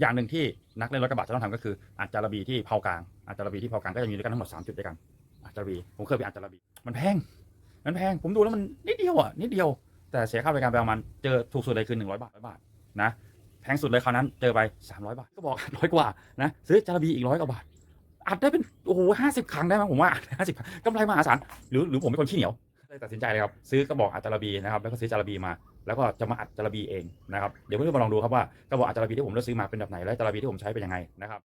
อย่างหนึ่งที่นักเล่นรถกระบะจะต้องทำก็คืออาจจะระบีที่เผากลางอาจจะระบีที่เผากลางก็จะมีด้วยกันทั้งหมดสามจุดด้วยกันอาจจะระบีผมเคยไปอาจจะระบีมันแพงมันแพงผมดูแล้วมันนิดเดียวอะนิดเดียวแต่เสียค่าบริการไปประมาณเจอถูกสุดเลยคือหนึ่งร้อยบาทร้อยบาทนะแพงสุดเลยคราวนั้นเจอไปสามร้อยบาทก็บอกร้อยกว่านะซื้อจาระบีอีกร้อยกว่าบาทอัดได้เป็นโอ้โหห้าสิบครั้งได้ไหมผมว่าห้าสิบกำไรมหาศาลหรือหรือผมเป็นคนขี้เหนียวเลยตัดสินใจเลยครับซื้อกระบอกอัดจาระบีนะครับแล้วก็ซื้อจาระบีมา แล้วก็จะมาอัดจาระบีเองนะครับเดี๋ยวเพื่อนๆมาลองดูครับว่ากระบอกอัดจาระบีที่ผมเลือกซื้อมาเป็นแบบไหนและจาระบีที่ผมใช้เป็นยังไงนะครับ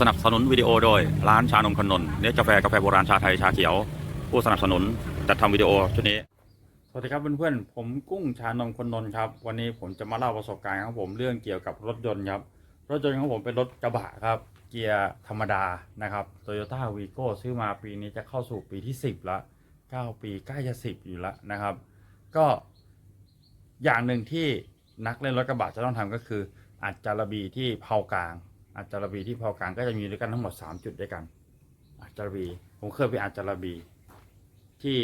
สนับสนุนวิดีโอโดย ร้านชานมคนนนเนื้อกาแฟกาแฟโบราณชาไทยชาเขียว ผู้สนับสนุนจัดทำวิดีโอชุดนี้ สวัสดีครับเพื่อนๆ ผมกุ้งชานมคนนนท์ครับ วันนี้ผมจะมาเล่าประสบการณ์ของผมเรื่องเกี่ยวกับรถยนต์ครับ รถยนต์ของผมเป็นรถกระบะครับ เกียร์ธรรมดานะครับโตโยต้าวีโก้ซื้อมาปีนี้จะเข้าสู่ปีที่ 10 ละ 9 ปีใกล้จะ 10 อยู่แล้วนะครับ ก็อย่างหนึ่งที่นักเล่นรถกระบะจะต้องทำก็คือ อัดจารบีที่เผากลาง อัดจารบีที่เผากลางก็จะมีด้วยกันทั้งหมด 3 จุดด้วยกัน อัดจารบี ผมเคยไปอัดจารบีที่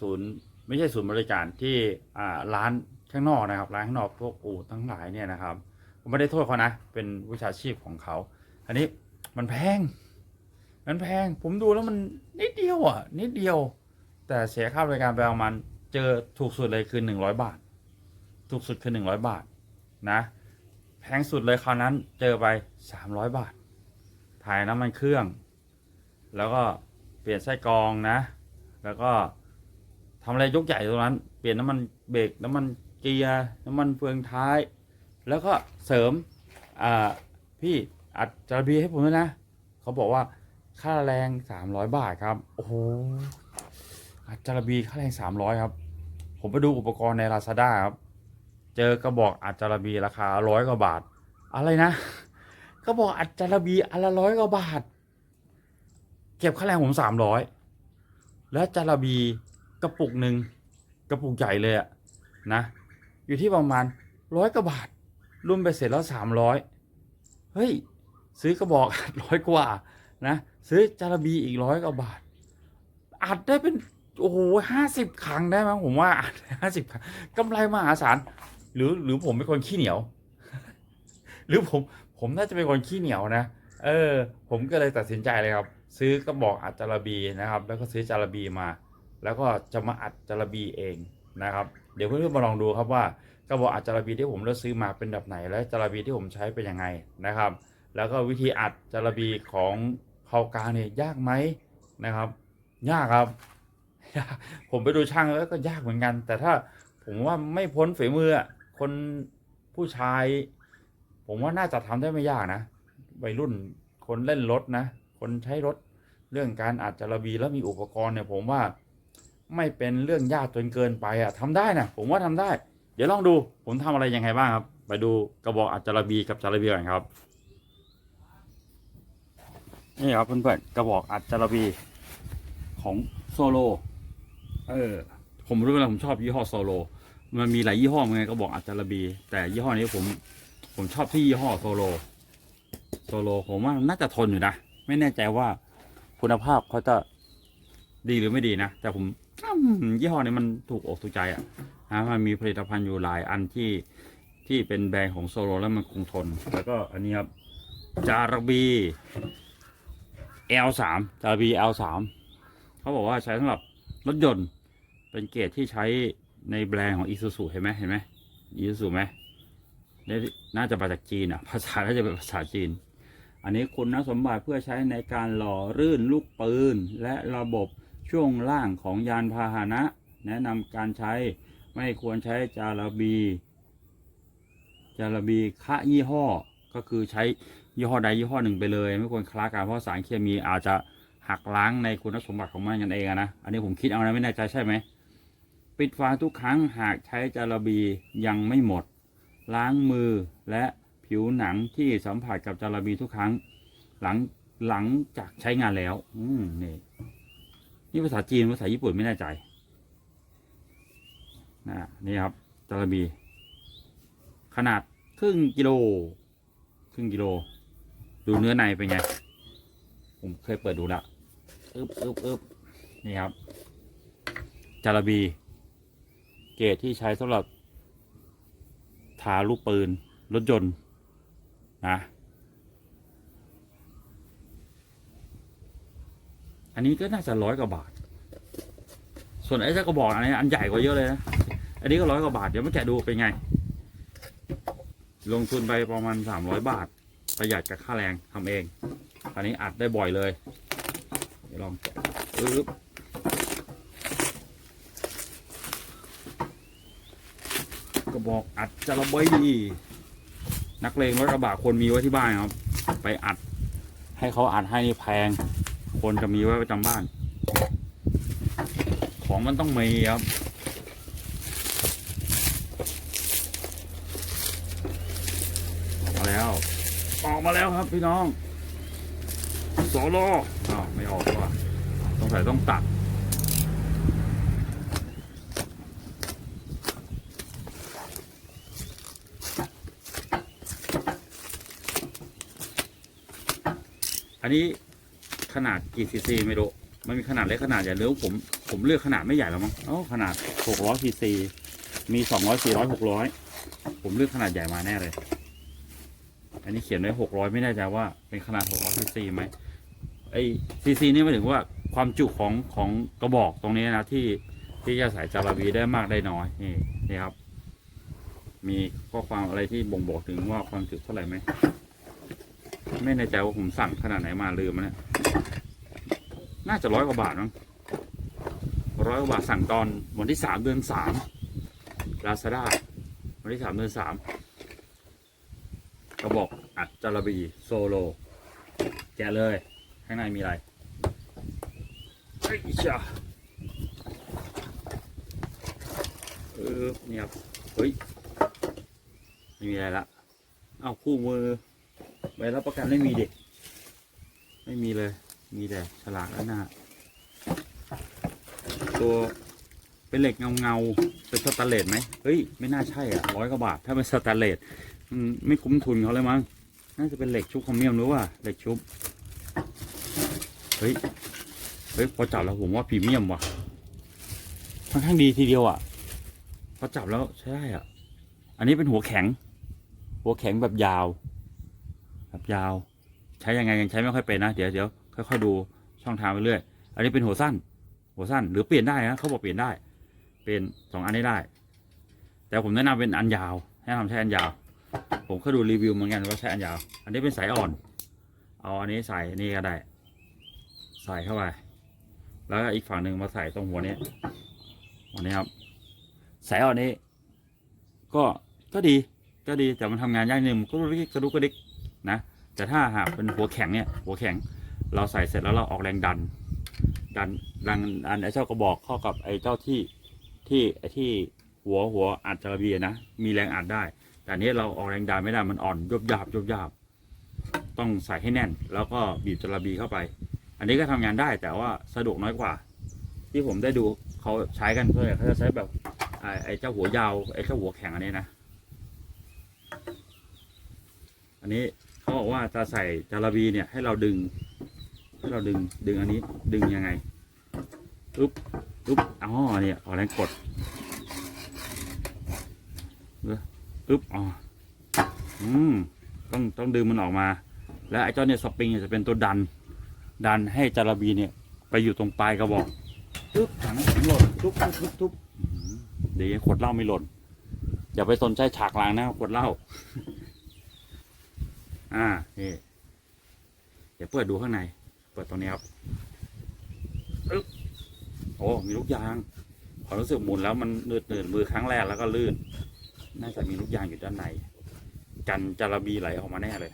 ศูนย์ ไม่ใช่ศูนย์บริการที่ร้านข้างนอกนะครับร้านข้างนอกพวกอู่ทั้งหลายเนี่ยนะครับผมไม่ได้โทษเขานะ เป็นวิชาชีพของเขา อันนี้มันแพง มันแพง ผมดูแล้วมันนิดเดียวอะนิดเดียว แต่เสียค่าบริการไปประมาณเจอถูกสุดเลยคือหนึ่งร้อยบาท ถูกสุดคือหนึ่งร้อยบาทนะ แพงสุดเลยคราวนั้นเจอไปสามร้อยบาท ถ่ายน้ำมันเครื่อง แล้วก็เปลี่ยนไส้กรองนะ แล้วก็ ทำอะไรยกใหญ่ตรงนั้น เปลี่ยนน้ำมันเบรกน้ำมันเกียร์น้ำมันเฟืองท้าย แล้วก็เสริมอ่าพี่อัดจาระบีให้ผมด้วยนะเขาบอกว่าค่าแรงสามร้อยบาทครับโอ้โหอัดจาระบีค่าแรงสามร้อยครับ ผมไปดูอุปกรณ์ใน Lazada ครับเจอกระบอกอัดจาระบีราคาร้อยกว่าบาท อะไรนะกระบอกอัดจาระบีอันละร้อยกว่าบาท เก็บค่าแรงผมสามร้อยแล้วจาระบี กระปุกหนึ่งกระปุกใหญ่เลยอะนะ อยู่ที่ประมาณร้อยกว่าบาทรวมไปเสร็จแล้วสามร้อยเฮ้ย ซื้อกระบอกร้อยกว่านะ ซื้อจาระบีอีกร้อยกว่าบาท อัดได้เป็นโอ้โหห้าสิบครั้งได้มั้งผมว่าอัดห้าสิบครั้งกำไรมหาศาลหรือหรือผมเป็นคนขี้เหนียว หรือผมผมน่าจะเป็นคนขี้เหนียวนะ เออ ผมก็เลยตัดสินใจเลยครับ ซื้อกระบอกอัดจาระบีนะครับ แล้วก็ซื้อจาระบีมา แล้วก็จะมาอัดจาระบีเองนะครับ เดี๋ยวเพื่อนๆมาลองดูครับว่ากระบอกอัดจาระบีที่ผมเลือกซื้อมาเป็นแบบไหน และจาระบีที่ผมใช้เป็นยังไงนะครับ แล้วก็วิธีอัดจาระบีของเผากาเนี่ยยากไหมนะครับ ยากครับ ผมไปดูช่างแล้วก็ยากเหมือนกัน แต่ถ้าผมว่าไม่พ้นฝีมือคนผู้ชาย ผมว่าน่าจะทำได้ไม่ยากนะวัยรุ่นคนเล่นรถนะ คนใช้รถเรื่องการอัดจาระบีแล้วมีอุปกรณ์เนี่ยผมว่า ไม่เป็นเรื่องยากจนเกินไปอะทำได้นะผมว่าทำได้ เดี๋ยวลองดูผมทำอะไรยังไงบ้างครับ ไปดูกระบอกอัจาระบีกับจาระบีก่อนครับ นี่ครับเพื่อนๆกระบอกอัจาระบีของโซโลเออผมรู้แล้วผมชอบยี่ห้อโซโลมันมีหลายยี่ห้อเหมือนกันกระบอกอัจาระบี แต่ยี่ห้อนี้ผมผมชอบที่ยี่ห้อโซโลโซโลผมว่าน่าจะทนอยู่นะ ไม่แน่ใจว่าคุณภาพเขาจะดีหรือไม่ดีนะ แต่ผม ยี่ห้อนี้มันถูกอกถูกใจอะนะมันมีผลิตภัณฑ์อยู่หลายอันที่ที่เป็นแบรนด์ของโซโลแล้วมันคงทน แล้วก็อันนี้ครับจาระบี L3 จาระบี L3 เขาบอกว่าใช้สำหรับรถยนต์เป็นเกรดที่ใช้ในแบรนด์ของ Isuzu เห็นไหมเห็นไหม Isuzu ไหมนี่น่าจะมาจากจีนอะ ภาษาน่าจะเป็นภาษาจีน อันนี้คุณสมบัติเพื่อใช้ในการหล่อรื่นลูกปืนและระบบ ช่วงล่างของยานพาหนะ แนะนำการใช้ไม่ควรใช้จาระบี จาระบีคะยี่ห้อก็คือใช้ยี่ห้อใดยี่ห้อหนึ่งไปเลย ไม่ควรคลากันเพราะสารเคมีอาจจะหักล้างในคุณสมบัติของมันกันเองนะอันนี้ผมคิดเอานะไม่แน่ใจใช่ไหมปิดฝาทุกครั้งหากใช้จาระบียังไม่หมด ล้างมือและผิวหนังที่สัมผัสกับจาระบีทุกครั้ง หลังหลังจากใช้งานแล้ว อืมนี่ นี่ภาษาจีนภาษาญี่ปุ่นไม่แน่ใจนะนี่ครับจาระบีขนาดครึ่งกิโลครึ่งกิโล ดูเนื้อในเป็นไง ผมเคยเปิดดูละอึบอึบอึบนี่ครับจาระบี เกรดที่ใช้สำหรับทาลูกปืน รถยนต์นะ อันนี้ก็น่าจะร้อยกว่าบาท ส่วนไอ้จ้ากระบอกอันนี้อันใหญ่กว่าเยอะเลยนะ อันนี้ก็ร้อยกว่าบาท เดี๋ยวมาแกะดูเป็นไง ลงทุนไปประมาณสามร้อยบาท ประหยัดกับค่าแรงทำเอง อันนี้อัดได้บ่อยเลย เดี๋ยวลองแกะอึ๊บกระบอกอัดจะระเบายดีนักเลงรถกระบะคนมีไว้ที่บ้านครับ ไปอัดให้เขาอัดให้นี่แพง คนจะมีไว้ประจำบ้าน ของมันต้องมีครับมาแล้ว ออกมาแล้วครับพี่น้องโซโล่อ้าวไม่ออกว่ะต้องใส่ต้องตัดอันนี้ ขนาดกี่ซีซีไม่รู้มันมีขนาดเล็กขนาดใหญ่หรือผมผมเลือกขนาดไม่ใหญ่แล้วมั้งอ๋อขนาด600ซีซีมี200 400 600ผมเลือกขนาดใหญ่มาแน่เลย อันนี้เขียนไว้600ไม่แน่ใจว่าเป็นขนาด600ซีซีไหมไอซีซีนี่หมายถึงว่าความจุของของกระบอกตรงนี้นะที่ที่จะใส่จาราบีได้มากได้น้อยนี่นี่ครับ มีข้อความอะไรที่บ่งบอกถึงว่าความจุเท่าไหร่ไหม ไม่แน่ใจว่าผมสั่งขนาดไหนมาลืมแล้วเนี่ยน่าจะร้อยกว่าบาทมั้งร้อยกว่าบาทสั่งตอนวันที่สามเดือนสามลาซาด้าวันที่สามเดือนสามกระบอกอัดจารบีโซโล แกะเลย ข้างในมีอะไรเฮ้ยจ้าเออเนี่ยครับเฮ้ย ไม่มีอะไรละ เอาคู่มือ ใบรับประกันไม่มีเด็ก ไม่มีเลย มีแต่ฉลากแล้วหน้า ตัวเป็นเหล็กเงาเงาเป็นสแตนเลสไหมเฮ้ย ไม่น่าใช่อะร้อยกว่าบาท ถ้าเป็นสแตนเลสไม่คุ้มทุนเขาเลยมั้ง น่าจะเป็นเหล็กชุบคอมเมียมหรือว่าเหล็กชุบ เฮ้ย เฮ้ย พอจับแล้วผมว่าพรีเมียมว่ะค่อนข้างดีทีเดียวอะ พอจับแล้วใช้ได้อะ อันนี้เป็นหัวแข็ง หัวแข็งแบบยาว ยาว ใช้ยังไงยังใช้ไม่ค่อยเป็นนะเดี๋ยวเดี๋ยวค่อยๆดูช่องทางไปเรื่อยอันนี้เป็นหัวสั้น หัวสั้นหรือเปลี่ยนได้นะเขาบอกเปลี่ยนได้ เป็นสองอันนี้ได้ แต่ผมแนะนำเป็นอันยาวแนะนำใช้อันยาว ผมก็ดูรีวิวเหมือนกันว่าใช้อันยาว อันนี้เป็นสายอ่อน เอาอันนี้ใส่นี่ก็ได้ ใส่เข้าไปแล้วก็อีกฝั่งหนึ่งมาใส่ตรงหัวนี้หัวนี้ครับสายอ่อนนี้ ก็ก็ดีก็ดีแต่มันทำงานยากนิดนึงก็กระดิกกระดุกกระดิก แต่ถ้าหากเป็นหัวแข็งเนี่ย หัวแข็งเราใส่เสร็จแล้วเราออกแรงดัน ดันดันอันไอ้เจ้ากระบอกเข้ากับไอ้เจ้าที่ที่ไอ้ที่หัวหัวอัดจาระเบียนะมีแรงอัดได้ แต่นี้เราออกแรงดันไม่ได้มันอ่อนยบยาบยบยาบต้องใส่ให้แน่น แล้วก็บีบจาระบีเข้าไป อันนี้ก็ทำงานได้แต่ว่าสะดวกน้อยกว่า ที่ผมได้ดูเขาใช้กันเพื่อเขาจะใช้แบบไอ้เจ้าหัวยาวไอ้เจ้าหัวแข็งอันนี้นะ อันนี้ เขาบอกว่าจะใส่จาระบีเนี่ยให้เราดึง ให้เราดึงดึงอันนี้ดึงยังไงอุ๊บอุ๊บอ๋อเนี่ยเอาแรงกดเอออุ๊บอ๋ออืมต้องต้องดึงมันออกมา แล้วไอ้เจ้าเนี่ยสปริงจะเป็นตัวดัน ดันให้จาระบีเนี่ย ไปอยู่ตรงปลายกระบอกทุบถังน้ำแข็งหล่นทุบทุบทุบทุบอื้อหือดีขวดเหล้าไม่หล่นอย่าไปสนใจฉากหลังนะขวดเหล้า อ่านี่เดี๋ยวเปิดดูข้างใน เปิดตรงนี้ครับอึ๊บโอ้มีลูกยางความรู้สึกหมุนแล้วมันเนืดเนืดมือครั้งแรกแล้วก็ลื่น น่าจะมีลูกยางอยู่ด้านใน กันจาระบีไหลออกมาแน่เลย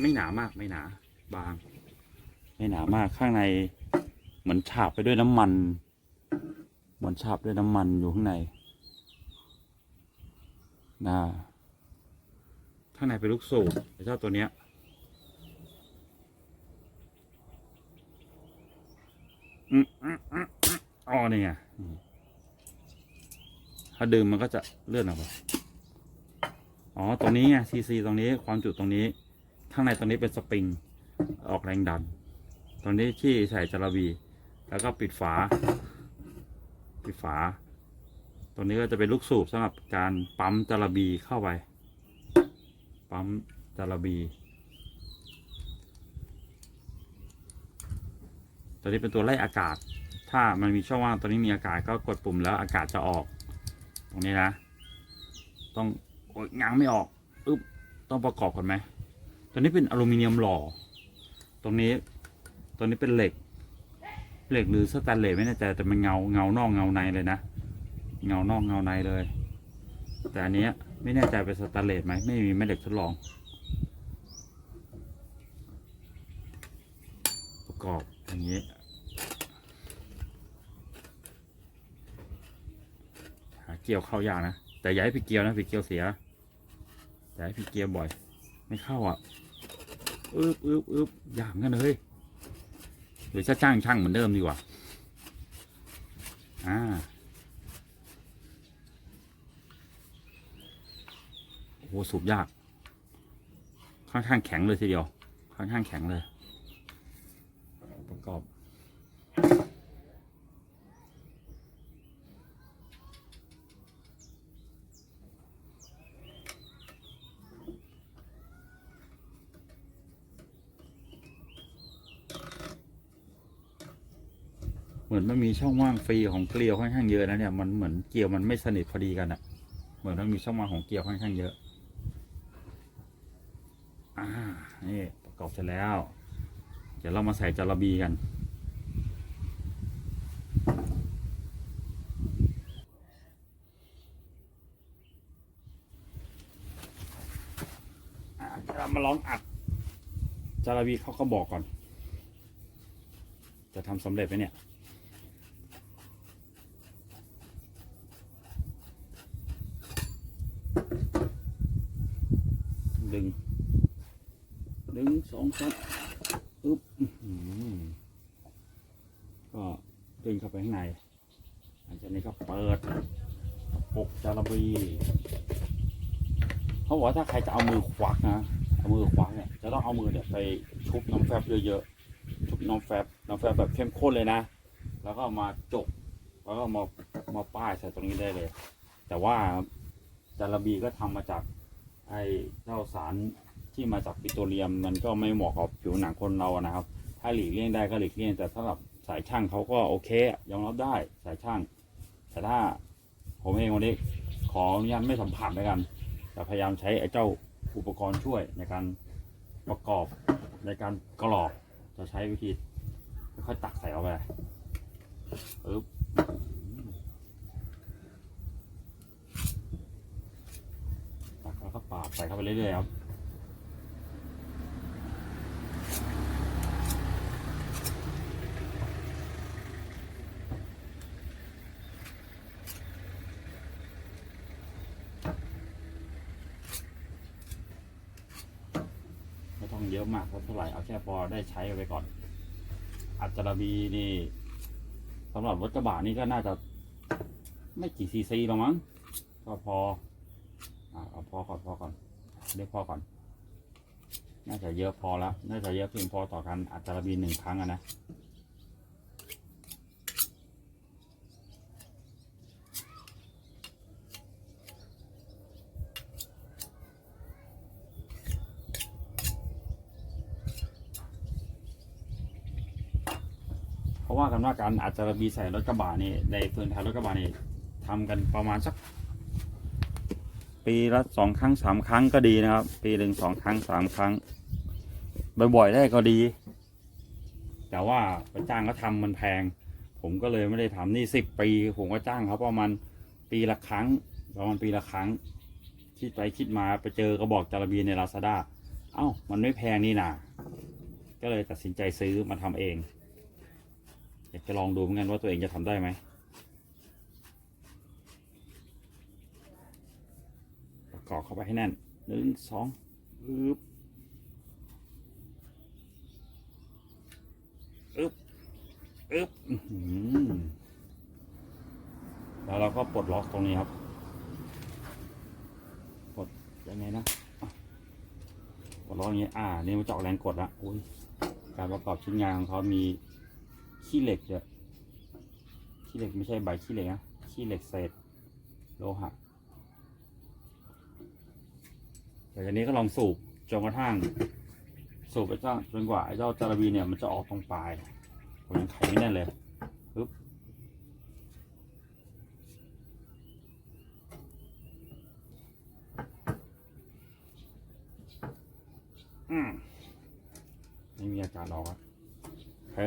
ไม่หนามากไม่หนา บาง ไม่หนามากข้างใน เหมือนฉาบไปด้วยน้ำมัน เหมือนฉาบด้วยน้ำมันอยู่ข้างในนะ ข้างในเป็นลูกสูบไอ้เจ้าตัวเนี้ยอือืมอืมอืมอ๋อนี่ไงอืมถ้าดึงมันก็จะเลื่อนออกไปอ๋อ ตรงนี้ไงซีซีตรงนี้ความจุตรงนี้ ข้างในตรงนี้เป็นสปริง ออกแรงดัน ตรงนี้ที่ใส่จาระบีแล้วก็ปิดฝา ปิดฝา ตรงนี้ก็จะเป็นลูกสูบสำหรับการปั๊มจาระบีเข้าไป ปั๊มจาระบี ตัวนี้เป็นตัวไล่อากาศ ถ้ามันมีช่องว่างตัวนี้มีอากาศก็กดปุ่มแล้วอากาศจะออก ตรงนี้นะ ต้องง้างไม่ออกอึ๊บต้องประกอบก่อนไหม ตัวนี้เป็นอลูมิเนียมหล่อ ตรงนี้ตัวนี้เป็นเหล็ก เหล็กหรือสแตนเลสไม่แน่ใจแต่มันเงาเงานอกเงาในเลยนะ เงานอกเงาในเลย แต่อันเนี้ย ไม่แน่ใจเป็นสแตนเลสไหมไม่มีแม่เหล็กทดลอง ประกอบอย่างนี้หาเกี่ยวเข้ายากนะ แต่อย่าให้พี่เกียวนะพี่เกียวเสียอย่าให้พี่เกียวบ่อย ไม่เข้าอะอึบอึบอึบอย่างนั้นเลยหรือจะจ้างช่างเหมือนเดิมดีกว่า อ่า โหสูบยาก ค่อนข้างแข็งเลยทีเดียว ค่อนข้างแข็งเลย ประกอบ เหมือนมันมีช่องว่างฟรีของเกลียวค่อนข้างเยอะนะเนี่ย มันเหมือนเกลียวมันไม่สนิทพอดีกันอะเหมือนมันมีช่องว่างของเกลียวค่อนข้างเยอะ อ่า นี่ป ร็จแล้ว เดี๋ยวเรามาใส่จาระบีกันเดี๋ยวเรามาลองอัดจาระบีเขาก็บอกก่อน จะทำสำเร็จไหมเนี่ย ดึง ดึงสองสามปึ๊บอื้อหือ ก็ดึงเข้าไปข้างในหลังจากนี้ก็เปิดกระปุกจาระบีเขาบอกว่าถ้าใครจะเอามือควักนะเอามือควักเนี่ยจะต้องเอามือเนี่ยไปชุบน้ำแฟบเยอะๆชุบน้ำแฟบน้ำแฟบแบบเข้มข้นเลยนะ แล้วก็มาจกแล้วก็มามาป้ายใส่ตรงนี้ได้เลย แต่ว่าจาระบีก็ทำมาจากไอ้เจ้าสารที่มาจากปิโตรเลียมมันก็ไม่เหมาะกับผิวหนังคนเราอะนะครับ ถ้าหลีกเลี่ยงได้ก็หลีกเลี่ยงแต่สำหรับสายช่างเขาก็โอเคยอมรับได้สายช่าง แต่ถ้าผมเองวันนี้ขออนุญาตไม่สัมผัสแล้วกันแต่พยายามใช้ไอ้เจ้าอุปกรณ์ช่วยในการประกอบในการกรอกจะใช้วิธีค่อยตักใส่เข้าไปปึ๊บตักแล้วก็ปาดใส่เข้าไปเรื่อยๆครับ ไมากเท่าไหร่เอาแค่พอได้ใช้ไปก่อน อัจจระบีนี่สำหรับรถกระบะนี่ก็น่าจะไม่กี่ซีซีหรอกมั้งก็พอเอาพอก่อนพอก่อนเรียกพอก่อน น่าจะเยอะพอแล้ว น่าจะเยอะเพียงพอต่อการอัจารบีหนึ่งครั้งอะนะ เพราะว่ากันว่าการอัดจาระบีใส่รถกระบะนี่ในเฟืองท้ายรถกระบะนี่ทำกันประมาณสัก ปีละสองครั้งสามครั้งก็ดีนะครับ ปีหนึ่งสองครั้งสามครั้ง บ่อยๆได้ก็ดี แต่ว่าไปจ้างเขาทำมันแพง ผมก็เลยไม่ได้ทำนี่สิบปี ผมก็จ้างเขาประมาณปีละครั้งประมาณปีละครั้งคิดไปคิดมาไปเจอกระบอกจารบีในลาซาด้าเอ้ามันไม่แพงนี่นา ก็เลยตัดสินใจซื้อมาทำเอง อยากจะลองดูเหมือนกันว่าตัวเองจะทำได้ไหมประกอบเข้าไปให้แน่นหนึ่งสองอึบอึบอึบอื้อหือแล้วเราก็ปลดล็อกตรงนี้ครับ ปลดยังไงนะอะดล็อกอย่างนี้ อ่า นี่มันเจาะแรงกดละอุ้ยการประกอบชิ้นงานของเขามี ขี้เหล็กเยอะขี้เหล็กไม่ใช่ใบขี้เหล็กนะขี้เหล็กเศษโลหะแต่ทีนี้ก็ลองสูบจนกระทั่งสูบไปจ้าจนกว่าไอ้เจ้าจาระบีเนี่ยมันจะออกตรงปลายผมยังไขไม่แน่นเลยปึ๊บอืมไม่มีอากาศออกครับ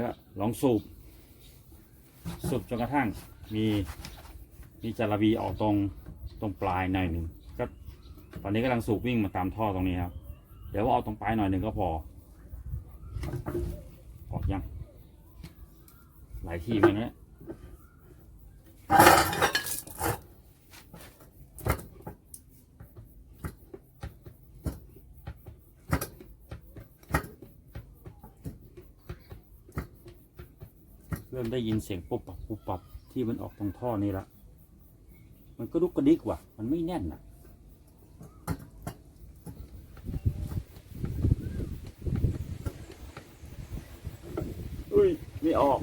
ก็ลองสูบ สูบจนกระทั่งมีมีจาระบีออกตรงตรงปลายหน่อยหนึ่งก็ตอนนี้กำลังสูบวิ่งมาตามท่อตรงนี้ครับ เดี๋ยวว่าเอาตรงปลายหน่อยหนึ่งก็พอ ออกยัง หลายที่เหมือนกันนะ ได้ยินเสียงปุบปับปุบปับที่มันออกตรงท่อนี่ละมันก็ลุกกระดิกว่ะ มันไม่แน่นอะ อุ้ย ไม่ออก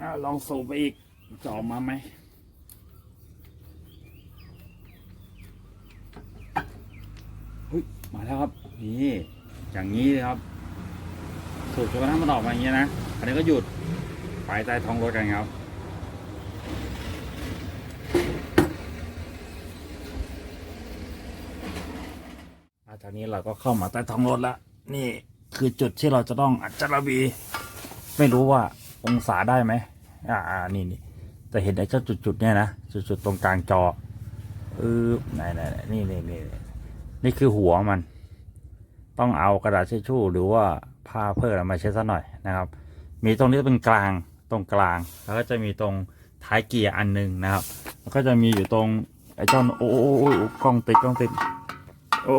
อลองสูบไปอีกจะออกมาไหม เฮ้ยมาแล้วครับ นี่ อย่างนี้เลยครับ สูบจนกระทั่งมันออกมาอย่างนี้นะ อันนี้ก็หยุดไปใต้ท้องรถกันครับอาจากนี้เราก็เข้ามาใต้ท้องรถแล้ว นี่คือจุดที่เราจะต้องอัดจารบี ไม่รู้ว่าองศาได้ไหมอ่าอ่านี่นี่จะเห็นไอ้เจ้าจุดๆเนี่ยนะจุดๆตรงกลางจอเออไหนไหนไหนนี่นี่นี่นี่คือหัวมัน ต้องเอากระดาษเช็ดชู่หรือว่าผ้าเพื่อมาเช็ดซะหน่อยนะครับ มีตรงนี้เป็นกลางตรงกลาง แล้วก็จะมีตรงท้ายเกียร์อันหนึงนะครับ แล้วก็จะมีอยู่ตรงไอ้เจ้าโอ้โอ้โอ้โอ้กล้องติดกล้องติดโอ้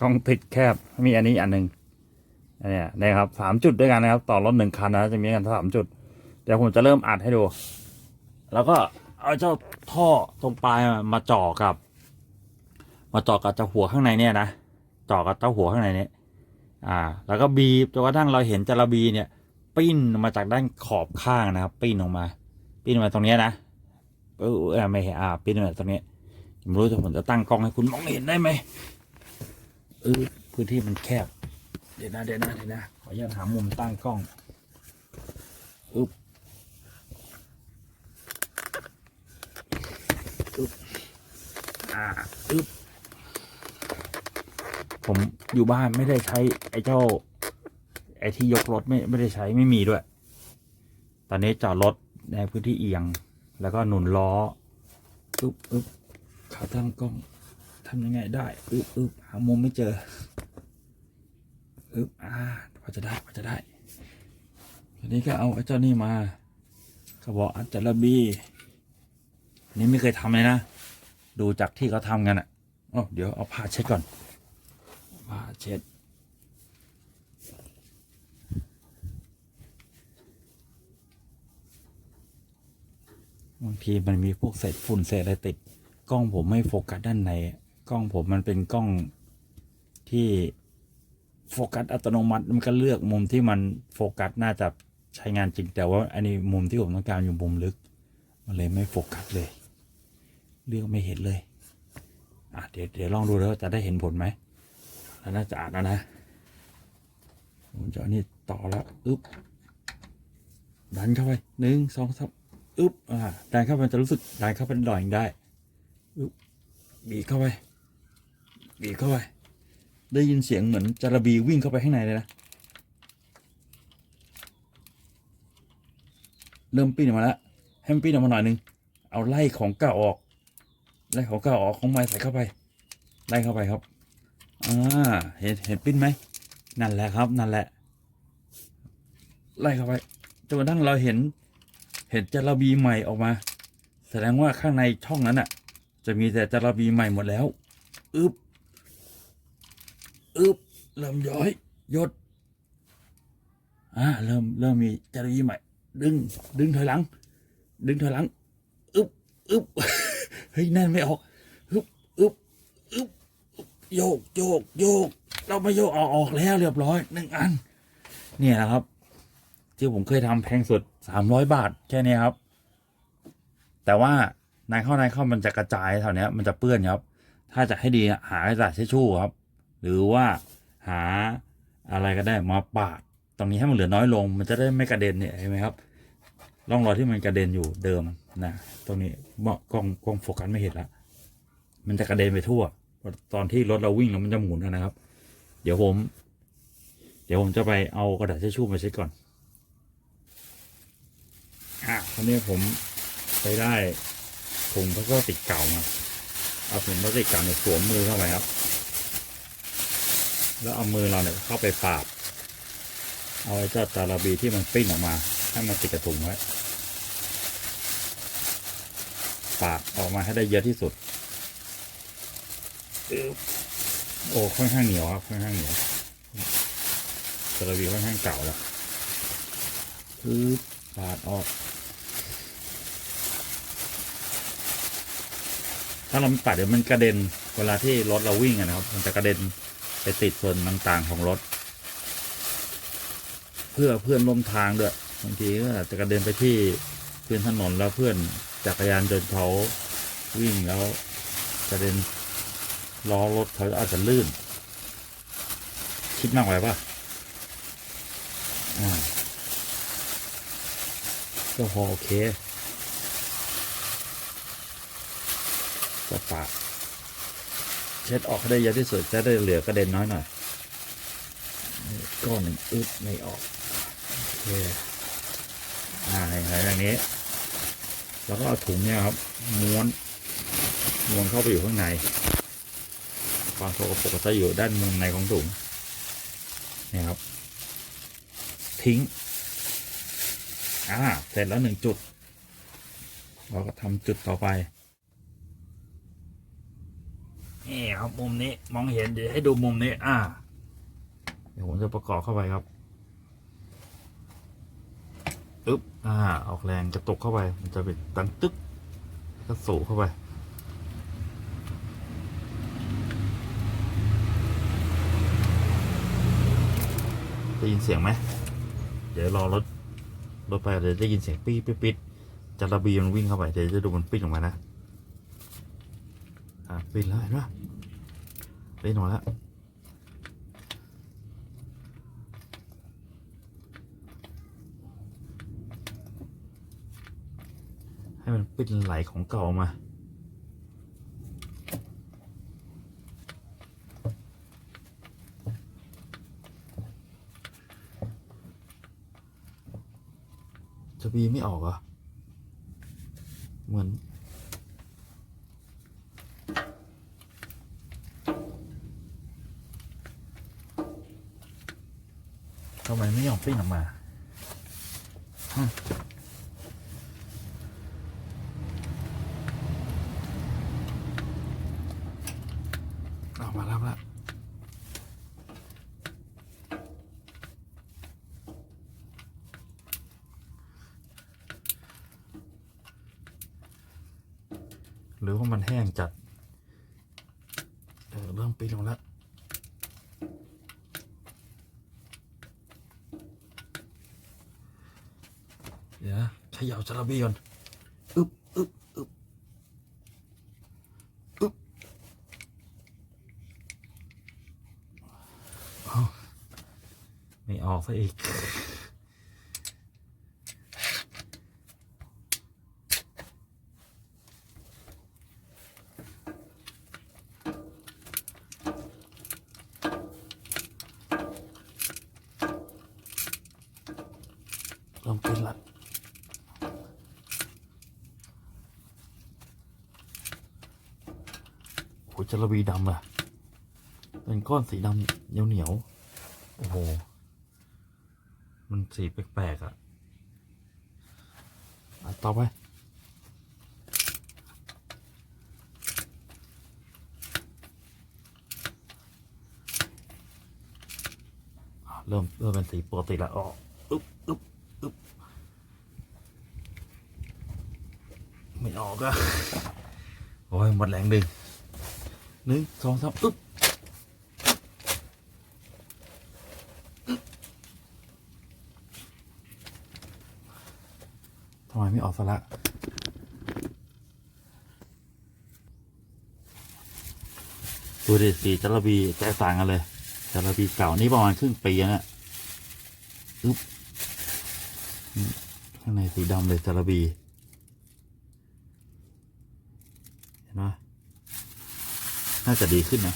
กล้องติดแคบมีอันนี้อันหนึ่งอันเนี้ยนะครับสามจุดด้วยกันนะครับ ต่อรถหนึ่งคันนะจะมีกันสามจุด เดี๋ยวผมจะเริ่มอัดให้ดู แล้วก็เอาเจ้าท่อตรงปลายมาจ่อกับ มาจ่อกับเจ้าหัวข้างในเนี่ยนะ จ่อกับเจ้าหัวข้างในเนี่ยอ่า แล้วก็บีบจนกระทั่งเราเห็นจระบีเนี่ย ปิ้นมาจากด้านขอบข้างนะครับ ปิ้นออกมา ปิ้นมาตรงนี้นะเออไม่เห็นอ่าปิ้นมาตรงนี้ยผมรู้แต่ผมจะตั้งกล้องให้คุณมองเห็นได้ไหมเออพื้นที่มันแคบ เดี๋ยวนะเดี๋ยวนะเดี๋ยวนะขออนุญาตหามุมตั้งกล้องอึ๊บอึ๊บอ่าอึ๊บ ผมอยู่บ้านไม่ได้ใช้ไอ้เจ้า ไอ้ที่ยกรถไม่ไม่ได้ใช้ไม่มีด้วย ตอนนี้จอดรถในพื้นที่เอียง แล้วก็หนุนล้ออึ๊บอึ๊บขาตั้งกล้องทำยังไงได้อึ๊บอึ๊บหามุมไม่เจออึ๊บอ่าพอจะได้พอจะได้ทีนี้ก็เอาไอ้เจ้านี่มาเขาบอกอัจจารบีนนี้ไม่เคยทำเลยนะ ดูจากที่เขาทำกันอะอ๋อเดี๋ยวเอาผ้าเช็ดก่อน ผ้าเช็ด บางทีมันมีพวกเศษฝุ่นเศษอะไรติด กล้องผมไม่โฟกัสด้านใน กล้องผมมันเป็นกล้องที่โฟกัสอัตโนมัติมันก็เลือกมุมที่มันโฟกัสน่าจะใช้งานจริงแต่ว่าอันนี้มุมที่ผมต้องการอยู่มุมลึก มันเลยไม่โฟกัสเลย เลือกไม่เห็นเลย อะเดี๋ยวเดี๋ยวลองดูแล้วจะได้เห็นผลไหม แล้วน่าจะอ่านแล้วนะผมจะนี่ต่อแล้วอึ๊บดันเข้าไปหนึ่งสองสามอึ๊บอ่าดันเข้าไปจะรู้สึกดันเข้าไปหน่อยได้อึ๊บบีเข้าไปบีเข้าไป ได้ยินเสียงเหมือนจระบีวิ่งเข้าไปข้างในเลยนะเริ่มปิ้นออกมาแล้วให้มันปิ้นออกมาหน่อยนึงเอาไล่ของเก่าออกไล่ของเก่าออกของใหม่ใส่เข้าไปไล่เข้าไปครับ อ่าเห็นเห็นปิ้นไหมนั่นแหละครับนั่นแหละ ไล่เข้าไปจนกระทั่งเราเห็น เห็นจระบีใหม่ออกมา แสดงว่าข้างในช่องนั้นอะ จะมีแต่จระบีใหม่หมดแล้วอึบอึบเริ่มย้อยยดอ่าเริ่มเริ่มมีเทคโนโลยีใหม่ ดึง ดึงถอยหลัง ดึงถอยหลังอึบอึบเฮ้ยแน่นไม่ออก โยกโยกโยก เราไม่โยกเอาออกแล้วเรียบร้อยหนึ่งอัน เนี่ยนะครับ ที่ผมเคยทำแพงสุดสามร้อยบาทแค่นี้ครับ แต่ว่านายเข้านายเข้ามันจะกระจายแถวเนี้ยมันจะเปื้อนครับ ถ้าจะให้ดีหากระดาษทิชชู่ครับ หรือว่าหาอะไรก็ได้มาปาดตรงนี้ให้มันเหลือน้อยลง มันจะได้ไม่กระเด็นเนี่ยเห็นไหมครับร่องรอยที่มันกระเด็นอยู่เดิมนะตรงนี้เมื่อกล้องกล้องโฟกัสไม่เห็นละมันจะกระเด็นไปทั่ว ตอนที่รถเราวิ่งแล้วมันจะหมุนนะครับ เดี๋ยวผม เดี๋ยวผมจะไปเอากระดาษทิชชู่มาเช็ดก่อนอะคราวนี้ผมไปได้ถุงพลาสติกเก่ามาเอาถุงพลาสติกเก่าเนี่ยสวมมือเข้าไปครับ แล้วเอามือเราเนี่ยเข้าไปปาดเอาไอ้เจ้าตาลาบีที่มันปิ้นออกมา ให้มันติดกระถุงไว้ปาดออกมาให้ได้เยอะที่สุด โอ้ค่อนข้างเหนียวครับค่อนข้างเหนียวตาลาบีค่อนข้างเก่าแล้วคือปาดออก ถ้าเราไม่ปัดเดี๋ยวมันกระเด็นเวลาที่รถเราวิ่งอะนะครับ มันจะกระเด็นไปติดส่วนต่างๆของรถ เพื่อเพื่อนร่วมทางด้วยบางทีก็อาจจะกระเด็นไปที่พื้นถนนแล้วเพื่อนจักรยานยนต์เขาวิ่งแล้วกระเด็น ล้อรถเขาอาจจะลื่น คิดมากไปปะอ่าก็พอโอเคก็ปาดเช็ดออกให้ได้เยอะที่สุดจะได้เหลือกระเด็นน้อยหน่อยก้อนหนึ่งอึดไม่ออกโอเคอ่าหลังจากนี้ แล้วก็เอาถุงเนี่ยครับ ม้วนม้วนเข้าไปอยู่ข้างใน ความโสกปรกจะอยู่ด้านมุมในของถุงนี่ครับ ทิ้ง อ่า เสร็จแล้วหนึ่งจุด เราก็ทำจุดต่อไป นี่ครับมุมนี้มองเห็นเดี๋ยวให้ดูมุมนี้ อ่า เดี๋ยวผมจะประกอบเข้าไปครับอึ๊บ อ่า ออกแรงจะตกเข้าไป มันจะเป็นตันตึ๊กก็สูเข้าไป ได้ยินเสียงไหม เดี๋ยวรอรถรถไปเดี๋ยวได้ยินเสียงปี๊ดปี๊ดปี๊ดจะระบีมันวิ่งเข้าไปเดี๋ยวจะดูมันปิ้นออกมานะอ่าปิ้นแล้วเห็นปะปิ้นออกมาแล้วให้มันปิ้นไหลของเก่าออกมา บีไม่ออกเหรอะเหมือน ทำไมไม่ยอมปิ้งออกมาฮะออกมาแล้วละ หรือว่ามันแห้งจัดเออเริ่มปิ้งลงแล้วเดี๋ยวนะเขย่าจระบีก่อนอึบอึบอึบอึบไม่ออกซะอีก หัจระบีดำอะเป็นก้อนสีดำเหนียวเหนียวโอ้โห มันสีแปลกๆอะอะต่อไปเริ่มเริ่มเป็นสีปกติละอ๋ออึ๊บอึ๊บอึ๊บไม่ออกอะโอ้ยหมดแรงดึง หนึ่งสองสามอึ๊บทำไมไม่ออกซะละดูดิสีจระบีแตกต่างกันเลยจระบีเก่านี่ประมาณครึ่งปีแล้วนะอึ๊บข้างในสีดำเลยจระบี เห็นไหม น่าจะดีขึ้นนะ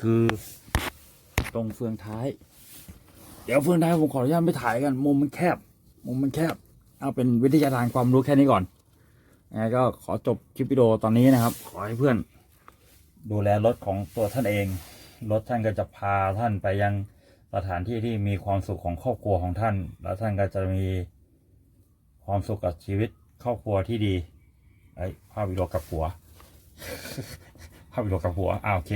คือตรงเฟืองท้าย เดี๋ยวเฟืองท้ายผมขออนุญาตไม่ถ่ายกัน มุมมันแคบ มุมมันแคบ เอาเป็นวิทยาทานความรู้แค่นี้ก่อนยังไงก็ขอจบคลิปวิดีโอตอนนี้นะครับ ขอให้เพื่อน ดูแลรถของตัวท่านเอง รถท่านก็จะพาท่านไปยังสถานที่ที่มีความสุขของครอบครัวของท่าน แล้วท่านก็จะมีความสุขกับชีวิตครอบครัวที่ดีไอ้ภาพวิดีโอกับหัว ภาพวิดีโอกับหัวอ่าโอเค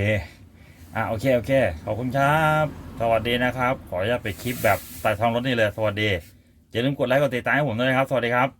อะโอเคโอเคขอบคุณครับ สวัสดีนะครับ ขออนุญาตไปคลิปแบบตัดทองรถนี่เลยสวัสดีอย่าลืมกดไลค์กดติดตามให้ผมด้วยนะครับ สวัสดีครับ